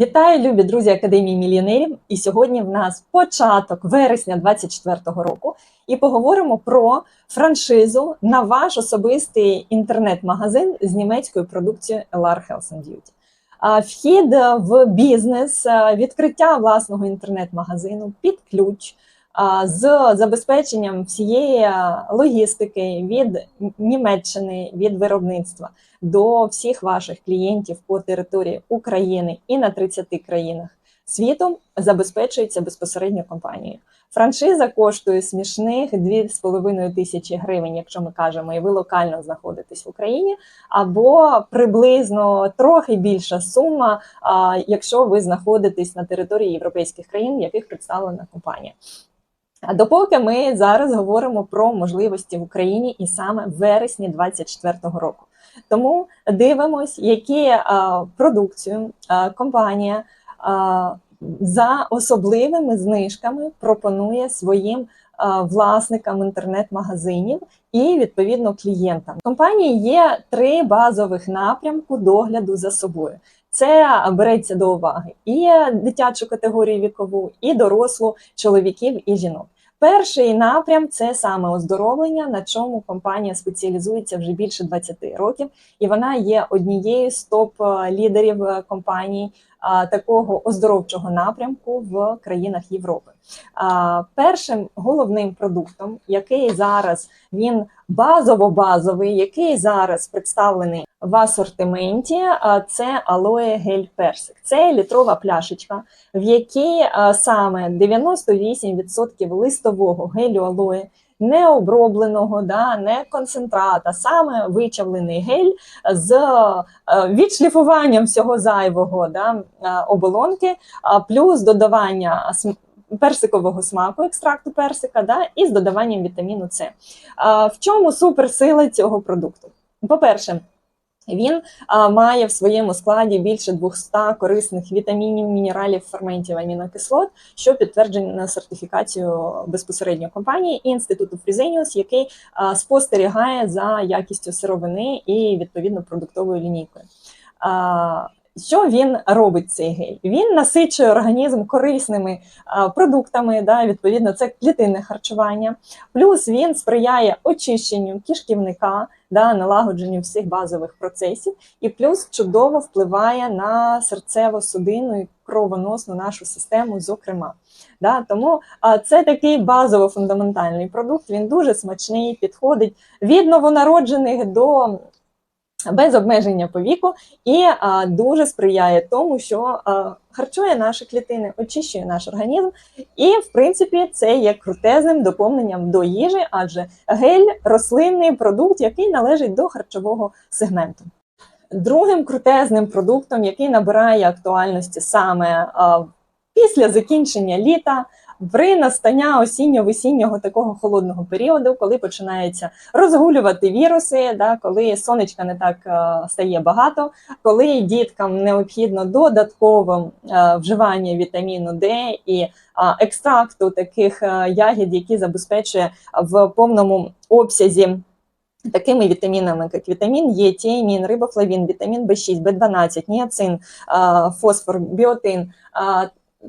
Вітаю, любі друзі Академії мільйонерів! І сьогодні в нас початок вересня 2024 року. І поговоримо про франшизу на ваш особистий інтернет-магазин з німецькою продукцією LR Health and Beauty. Вхід в бізнес, відкриття власного інтернет-магазину під ключ з забезпеченням всієї логістики від Німеччини, від виробництва до всіх ваших клієнтів по території України і на 30 країнах світу забезпечується безпосередньо компанією. Франшиза коштує смішних 2,5 тисячі гривень, якщо ми кажемо, і ви локально знаходитесь в Україні, або приблизно трохи більша сума, якщо ви знаходитесь на території європейських країн, яких представлена компанія. А допоки ми зараз говоримо про можливості в Україні і саме в вересні 2024 року. Тому дивимось, які а, продукцію а, компанія а, за особливими знижками пропонує своїм власникам інтернет-магазинів і відповідно клієнтам. Компанії є три базових напрямку догляду за собою. Це береться до уваги і дитячу категорію вікову, і дорослу чоловіків і жінок. Перший напрям це саме оздоровлення, на чому компанія спеціалізується вже більше 20 років, і вона є однією з топ-лідерів компаній а, такого оздоровчого напрямку в країнах Європи. Першим головним продуктом, який зараз він базово-базовий, який зараз представлений в асортименті, це алоє гель персик. Це літрова пляшечка, в якій саме 98% листового гелю алоє не обробленого, да, не концентрата, саме вичавлений гель з відшліфуванням всього зайвого да, оболонки, плюс додавання персикового смаку, екстракту персика, да, і з додаванням вітаміну С. В чому суперсила цього продукту? По-перше, він а, має в своєму складі більше 200 корисних вітамінів, мінералів, ферментів, амінокислот, що підтверджено на сертифікацію безпосередньо компанії і інституту Фрізеніус, який а, спостерігає за якістю сировини і відповідно продуктовою лінійкою. А, що він робить цей гель? Він насичує організм корисними продуктами, да, відповідно, це клітинне харчування. Плюс він сприяє очищенню кишківника, да, налагодженню всіх базових процесів, і плюс чудово впливає на серцево-судинну і кровоносну нашу систему, зокрема. Да, тому це такий базово-фундаментальний продукт. Він дуже смачний, підходить від новонароджених до без обмеження по віку і а, дуже сприяє тому, що а, харчує наші клітини, очищує наш організм, і в принципі це є крутезним доповненням до їжі, адже гель рослинний продукт, який належить до харчового сегменту. Другим крутезним продуктом, який набирає актуальності саме а, після закінчення літа. При настання осінньо-весіннього такого холодного періоду, коли починаються розгулювати віруси, да, коли сонечка не так е, стає багато, коли діткам необхідно додатково е, вживання вітаміну Д і е, екстракту таких е, ягід, які забезпечує в повному обсязі. Такими вітамінами, як вітамін Е, тіамін, рибофлавін, вітамін В6, В12, ніацин, фосфор, біотин.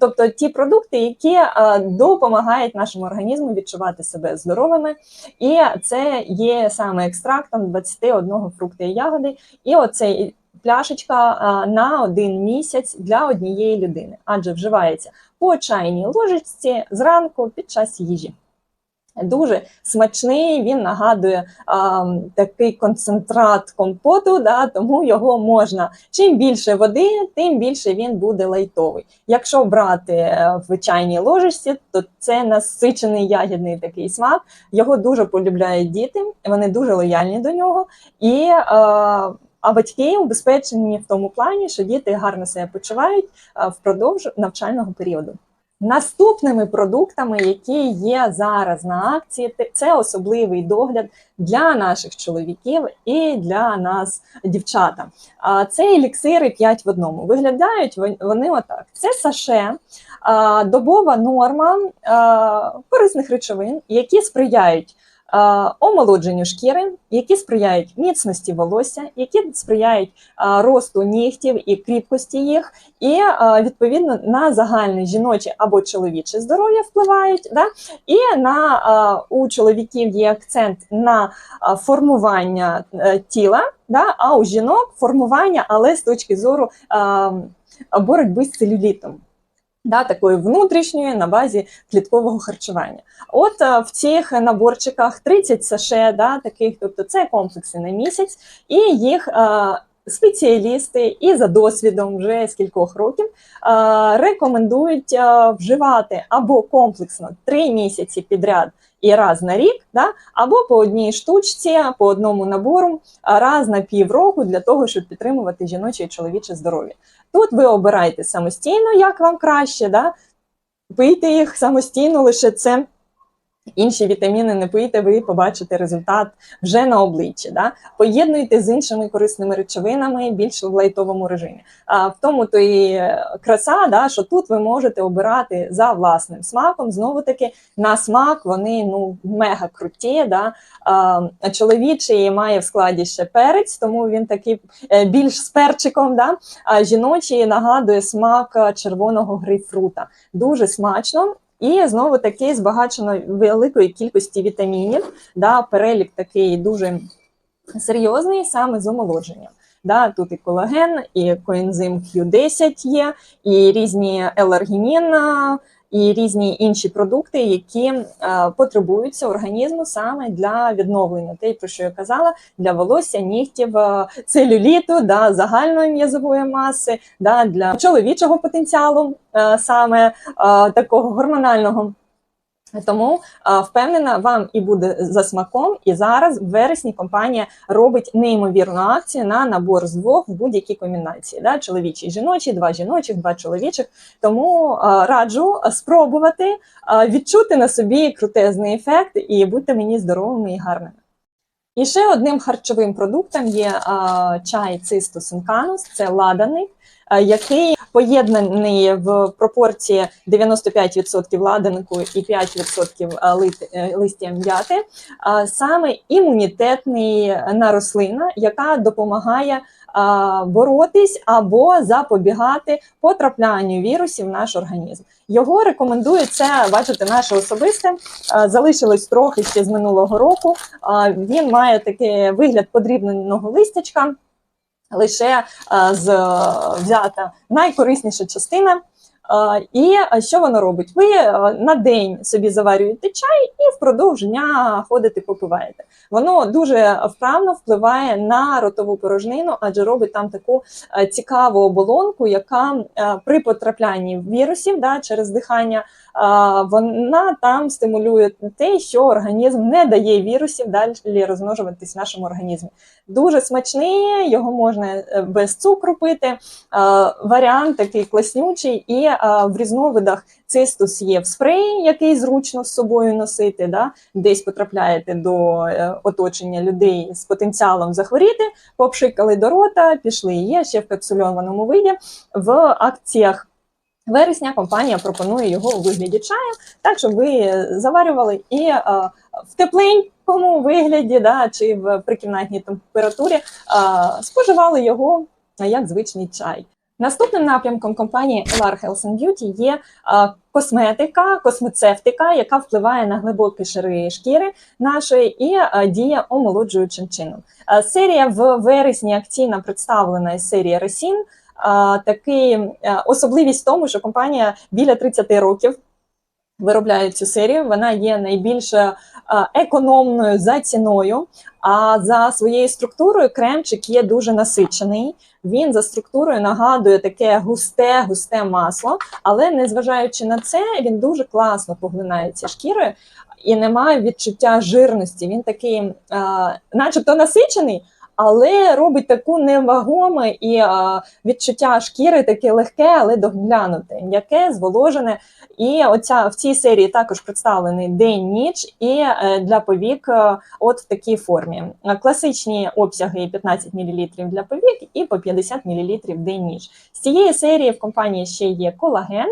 Тобто ті продукти, які е, допомагають нашому організму відчувати себе здоровими, і це є саме екстрактом 21 фрукта і ягоди, і оцей пляшечка е, на один місяць для однієї людини, адже вживається по чайній ложечці зранку під час їжі. Дуже смачний, він нагадує а, такий концентрат компоту, да, тому його можна. Чим більше води, тим більше він буде лайтовий. Якщо брати е, в чайній ложечці, то це насичений ягідний такий смак. Його дуже полюбляють діти, вони дуже лояльні до нього. І а, а батьки убезпечені в тому плані, що діти гарно себе почувають впродовж навчального періоду. Наступними продуктами, які є зараз на акції, це особливий догляд для наших чоловіків і для нас, дівчата. А це еліксири 5 в одному. Виглядають вони отак: це саше, добова норма корисних речовин, які сприяють омолодженню шкіри, які сприяють міцності волосся, які сприяють росту нігтів і кріпкості їх, і відповідно на загальне жіноче або чоловіче здоров'я впливають. Да? І на у чоловіків є акцент на формування е, тіла, да? а у жінок формування, але з точки зору е, боротьби з целюлітом. Да, такої внутрішньої на базі кліткового харчування. От е, в цих наборчиках 30 саше, да, таких, тобто це комплекси на місяць, і їх е, спеціалісти і за досвідом вже з кількох років рекомендують вживати або комплексно 3 місяці підряд і раз на рік, да, або по одній штучці, по одному набору раз на півроку для того, щоб підтримувати жіноче і чоловіче здоров'я. Тут ви обираєте самостійно, як вам краще, да? пийте їх самостійно, лише це. Інші вітаміни не пийте, ви побачите результат вже на обличчі. Да? Поєднуйте з іншими корисними речовинами більш в лайтовому режимі. А в тому то і краса, да, що тут ви можете обирати за власним смаком. Знову таки, на смак вони ну мега круті. Да? А, чоловічий має в складі ще перець, тому він такий е, більш з перчиком. Да? А жіночий нагадує смак червоного грейпфрута. Дуже смачно. І знову таки збагачено великої кількості вітамінів. Да, Перелік такий дуже серйозний саме з омолодженням. Да, Тут і колаген, і коензим Q10 є, і різні еларгінін, і різні інші продукти, які е, потребуються організму саме для відновлення. Те, про що я казала, для волосся, нігтів, е, целюліту, да, загальної м'язової маси, да, для чоловічого потенціалу, е, саме такого гормонального. Тому а, впевнена, вам і буде за смаком. І зараз в вересні компанія робить неймовірну акцію на набор з двох в будь-якій комбінації. Да? Чоловічий жіночий, два жіночих, два чоловічих. Тому а, раджу спробувати а, відчути на собі крутезний ефект і будьте мені здоровими і гарними. І ще одним харчовим продуктом є а, чай цистус інканус, це ладаний, який поєднаний в пропорції 95% ладанку і 5% лит- е, листя м'яти, саме імунітетний на рослина, яка допомагає боротись або запобігати потраплянню вірусів в наш організм. Його рекомендують це, бачите, наше особисте. Залишилось трохи ще з минулого року. Він має такий вигляд подрібненого листячка лише е, з взята найкорисніша частина. Е, І що воно робить? Ви е, на день собі заварюєте чай і впродовж дня ходите, попиваєте. Воно дуже вправно впливає на ротову порожнину, адже робить там таку е, цікаву оболонку, яка е, при потраплянні вірусів да, через дихання, е, вона там стимулює те, що організм не дає вірусів далі розмножуватись в нашому організмі. Дуже смачний, його можна е, без цукру пити. Е, Варіант такий класнючий, і е, в різновидах цистус є в спреї, який зручно з собою носити. Да? Десь потрапляєте до оточення людей з потенціалом захворіти, попшикали до рота, пішли. Є ще в капсульованому виді в акціях. Вересня компанія пропонує його у вигляді чаю, так щоб ви заварювали і в тепленькому вигляді, да, чи в прикімнатній температурі споживали його як звичний чай. Наступним напрямком компанії LR Health and Beauty є косметика, космецевтика, яка впливає на глибокі шари шкіри нашої і діє омолоджуючим чином. Серія в вересні акційно представлена із серії Ресін. Е, особливість в тому, що компанія біля 30 років виробляє цю серію. Вона є найбільш економною за ціною. А за своєю структурою кремчик є дуже насичений. Він за структурою нагадує таке густе, густе масло, але незважаючи на це, він дуже класно поглинається шкірою і немає відчуття жирності. Він такий, а, начебто, насичений. Але робить таку невагоме і а, відчуття шкіри таке легке, але доглянуте, м'яке, зволожене. І оця в цій серії також представлений день-ніч і е, для повік е, от в такій формі. Класичні обсяги 15 мл для повік і по 50 мл день-ніч. З цієї серії в компанії ще є колаген,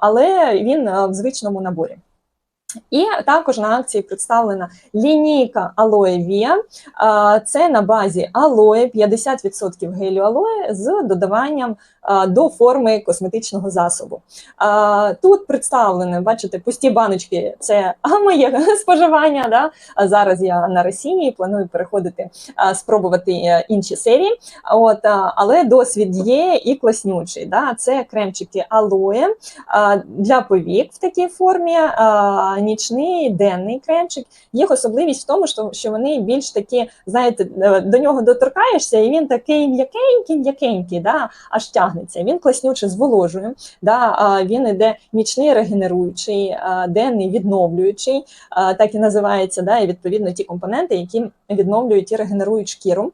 але він е, в звичному наборі. І також на акції представлена лінійка Алоє Вія. Це на базі алоє, 50% гелю алоє з додаванням до форми косметичного засобу. Тут представлені, бачите, пусті баночки це моє споживання. Да? А зараз я на Росіні і планую переходити, спробувати е, інші серії. От, але досвід є і класнючий. Да? Це кремчики алоє для повік в такій формі. Нічний денний кремчик. Їх особливість в тому, що, вони більш такі, знаєте, е, до нього доторкаєшся, і він такий м'якенький, м'якенький, да, аж тягнеться. Він класнюче зволожує, да, він іде нічний регенеруючий, денний відновлюючий, так і називається, да, і відповідно ті компоненти, які відновлюють і регенерують шкіру.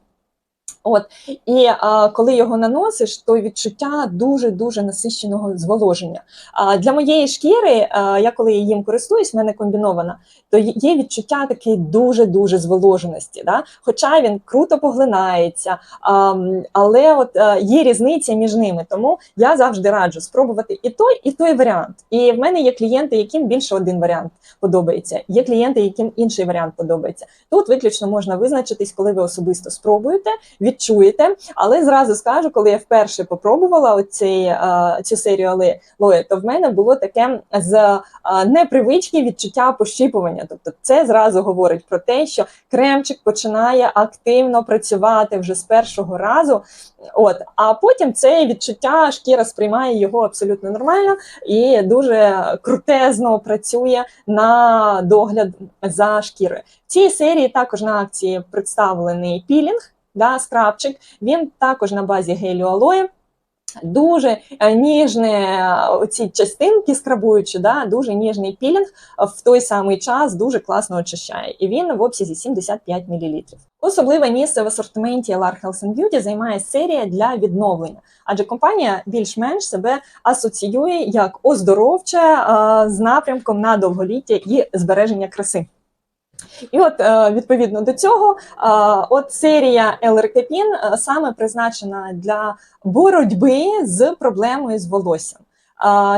От і а, коли його наносиш, то відчуття дуже дуже насиченого зволоження. А для моєї шкіри, а, я коли їм користуюсь, в мене комбінована, то є відчуття такої дуже дуже зволоженості. Да? Хоча він круто поглинається, а, але от а, є різниця між ними. Тому я завжди раджу спробувати і той, і той варіант. І в мене є клієнти, яким більше один варіант подобається. Є клієнти, яким інший варіант подобається. Тут виключно можна визначитись, коли ви особисто спробуєте відчуєте. Але зразу скажу, коли я вперше попробувала оці, цю серію алоє, то в мене було таке з непривички відчуття пощіпування. Тобто, це зразу говорить про те, що кремчик починає активно працювати вже з першого разу. От, а потім це відчуття шкіра сприймає його абсолютно нормально і дуже крутезно працює на догляд за шкірою. В цій серії також на акції представлений пілінг да, скрабчик. Він також на базі гелю алоє. Дуже е, ніжні е, оці частинки скрабуючі, да, дуже ніжний пілінг в той самий час дуже класно очищає. І він в обсязі 75 мл. Особливе місце в асортименті LR Health and Beauty займає серія для відновлення, адже компанія більш-менш себе асоціює як оздоровча з напрямком на довголіття і збереження краси. І от е, відповідно до цього, е, от серія Елеркепін саме призначена для боротьби з проблемою з волоссям.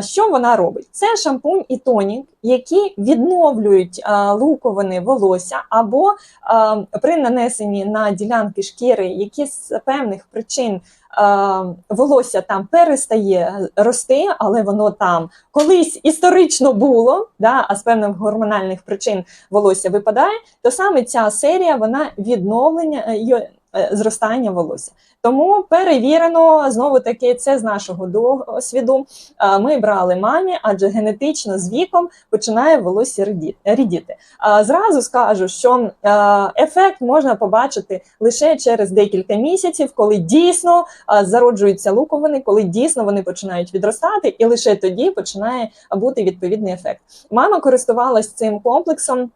Що вона робить? Це шампунь і тонік, які відновлюють луковини волосся, або при нанесенні на ділянки шкіри, які з певних причин волосся там перестає рости, але воно там колись історично було, да, а з певних гормональних причин волосся випадає, то саме ця серія вона відновлення е, зростання волосся. Тому перевірено знову таки це з нашого досвіду. Е, ми брали мамі, адже генетично з віком починає волосся рідіти. Зразу скажу, що е, ефект можна побачити лише через декілька місяців, коли дійсно зароджуються луковини, коли дійсно вони починають відростати, і лише тоді починає бути відповідний ефект. Мама користувалась цим комплексом.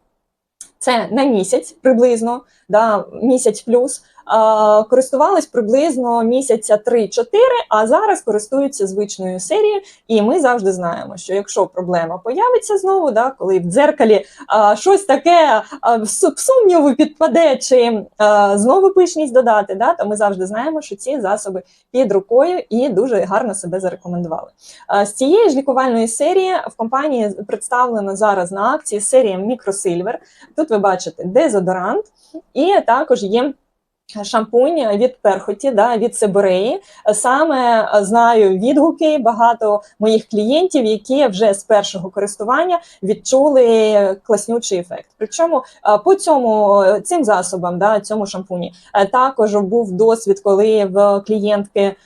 Це на місяць приблизно, да, місяць плюс користувались приблизно місяця 3-4, а зараз користуються звичною серією. І ми завжди знаємо, що якщо проблема появиться знову, да, коли в дзеркалі а, щось таке а, в сумніву підпаде, чи а, знову пишність додати, да, то ми завжди знаємо, що ці засоби під рукою і дуже гарно себе зарекомендували. А, з цієї ж лікувальної серії в компанії представлено зараз на акції серія Мікросильвер. Тут ви бачите дезодорант, і також є. Шампунь від перхоті, да, від Себореї. Саме знаю відгуки багато моїх клієнтів, які вже з першого користування відчули класнючий ефект. Причому по цьому цим засобам, да, цьому шампуні, також був досвід, коли в клієнтки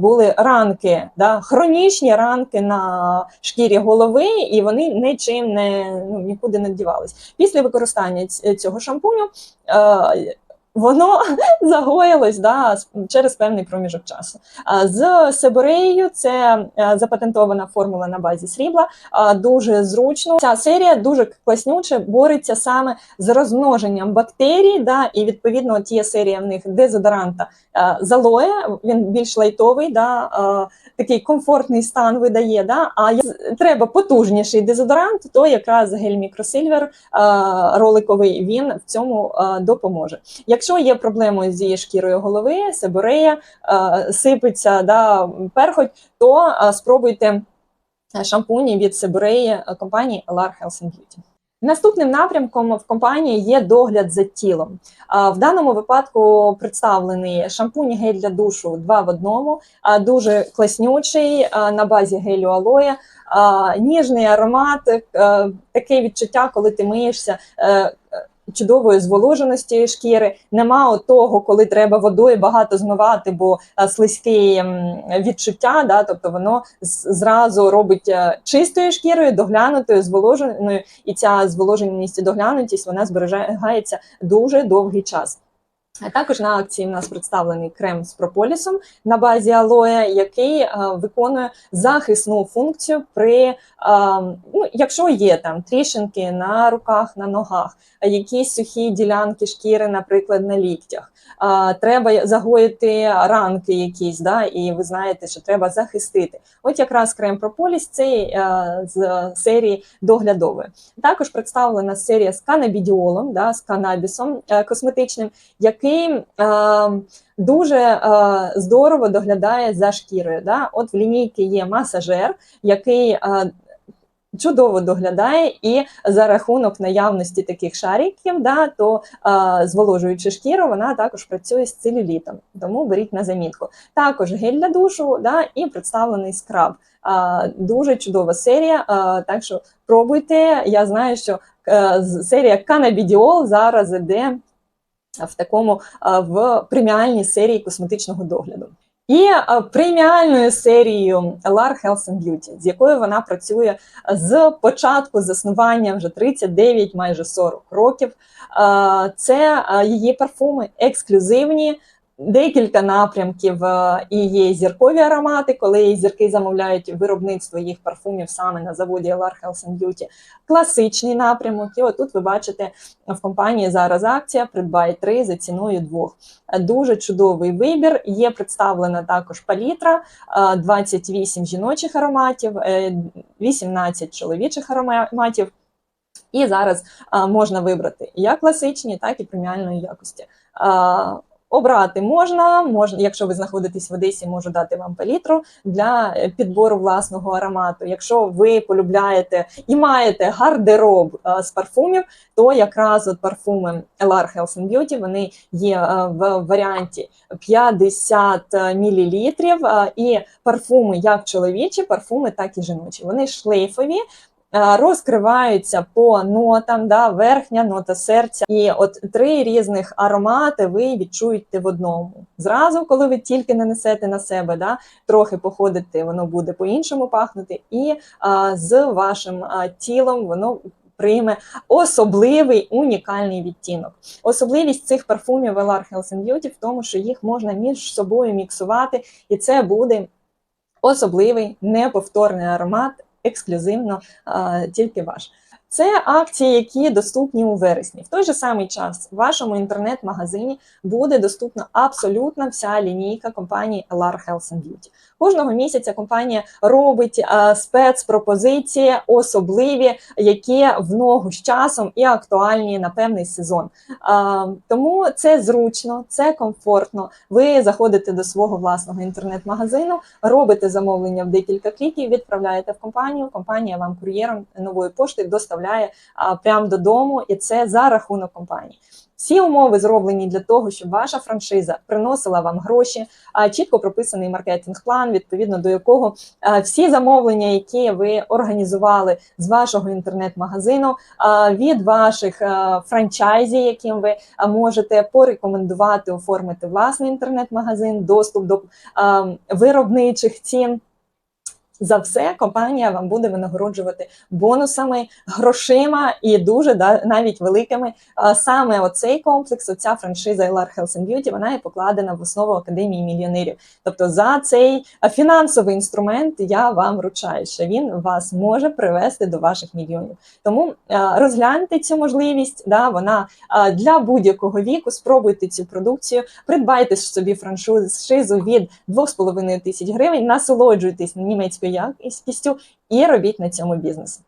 були ранки, да, хронічні ранки на шкірі голови, і вони нічим не ну, нікуди не дівались. Після використання цього шампуню воно загоїлось да, через певний проміжок часу. З Себореєю це е, запатентована формула на базі срібла, дуже зручно. Ця серія дуже класнюче бореться саме з розмноженням бактерій. Да, І відповідно ті серія в них дезодоранта е, залоє, він більш лайтовий, да, е, такий комфортний стан видає. Да, А треба потужніший дезодорант, то якраз гель мікросильвер роликовий він в цьому допоможе. Якщо є проблеми зі шкірою голови, себорея, е, сипеться да, перхоть, то е, спробуйте шампуні від себореї компанії LR Health and Beauty. Наступним напрямком в компанії є догляд за тілом. В даному випадку представлений шампунь гель для душу два в одному, дуже класнючий на базі гелю алоє, а, ніжний аромат, е, таке відчуття, коли ти миєшся. Чудової зволоженості шкіри, нема того, коли треба водою багато змивати, бо е, слизькі відчуття, да, тобто воно зразу робить е, чистою шкірою, доглянутою, зволоженою, і ця зволоженість і доглянутість вона зберігається дуже довгий час. Також на акції в нас представлений крем з прополісом на базі алоє, який е, виконує захисну функцію при е, ну, якщо є там тріщинки на руках, на ногах, якісь сухі ділянки шкіри, наприклад, на ліктях. е, Треба загоїти ранки якісь, да, і ви знаєте, що треба захистити. От якраз крем прополіс цей з серії доглядової. Також представлена серія з канабідіолом, да, з канабісом косметичним, який е, дуже е, здорово доглядає за шкірою. Да? От в лінійці є масажер, який е, чудово доглядає, і за рахунок наявності таких шариків, да, то е, зволожуючи шкіру, вона також працює з целюлітом. Тому беріть на замітку. Також гель для душу да, і представлений скраб. Е, дуже чудова серія. е, так що пробуйте. Я знаю, що е, серія Cannabidiol зараз іде в такому в преміальній серії косметичного догляду. І преміальною серією LAR Health and Beauty, з якою вона працює з початку заснування вже 39, майже 40 років. Це її парфуми ексклюзивні. Декілька напрямків е, і є зіркові аромати, коли зірки замовляють виробництво їх парфумів саме на заводі LAR Health and Beauty. Класичний напрямок. І отут ви бачите в компанії зараз акція Придбай три за ціною двох. Е, Дуже чудовий вибір. Є представлена також палітра, е, 28 жіночих ароматів, е, 18 чоловічих ароматів. І зараз а, можна вибрати як класичні, так і преміальної якості. А, Обрати можна, можна, якщо ви знаходитесь в Одесі, можу дати вам палітру для е, підбору власного аромату. Якщо ви полюбляєте і маєте гардероб з парфумів, то якраз от парфуми LAR Health and Beauty, вони є в варіанті 50 мл, і парфуми як чоловічі, парфуми, так і жіночі. Вони шлейфові, е, розкриваються по нотам, да, верхня нота серця. І от три різних аромати ви відчуєте в одному. Зразу, коли ви тільки нанесете на себе, да, трохи походите, воно буде по-іншому пахнути, і а, з вашим а, тілом воно. Прийме особливий унікальний відтінок. Особливість цих парфумів LR Health and Beauty в тому, що їх можна між собою міксувати, і це буде особливий неповторний аромат, ексклюзивно тільки ваш. Це акції, які доступні у вересні. В той же самий час в вашому інтернет-магазині буде доступна абсолютно вся лінійка компанії LR Health and Beauty. Кожного місяця компанія робить а, спецпропозиції особливі, які в ногу з часом і актуальні на певний сезон. А, тому це зручно, це комфортно. Ви заходите до свого власного інтернет-магазину, робите замовлення в декілька кліків, відправляєте в компанію. Компанія вам кур'єром нової пошти доставляє прямо додому, і це за рахунок компанії. Всі умови зроблені для того, щоб ваша франшиза приносила вам гроші, чітко прописаний маркетинг-план, відповідно до якого всі замовлення, які ви організували з вашого інтернет-магазину, від ваших а, франчайзі, яким ви можете порекомендувати оформити власний інтернет-магазин, доступ до виробничих цін. За все компанія вам буде винагороджувати бонусами, грошима і дуже да, навіть великими. Саме оцей комплекс, оця франшиза LR Health and Beauty, вона є покладена в основу академії мільйонерів. Тобто, за цей фінансовий інструмент я вам вручаю, що він вас може привести до ваших мільйонів. Тому розгляньте цю можливість. Да, вона для будь-якого віку. Спробуйте цю продукцію, придбайте собі франшизу від 2,5 тисяч гривень, насолоджуйтесь німецькою якістю і робіть на цьому бізнес.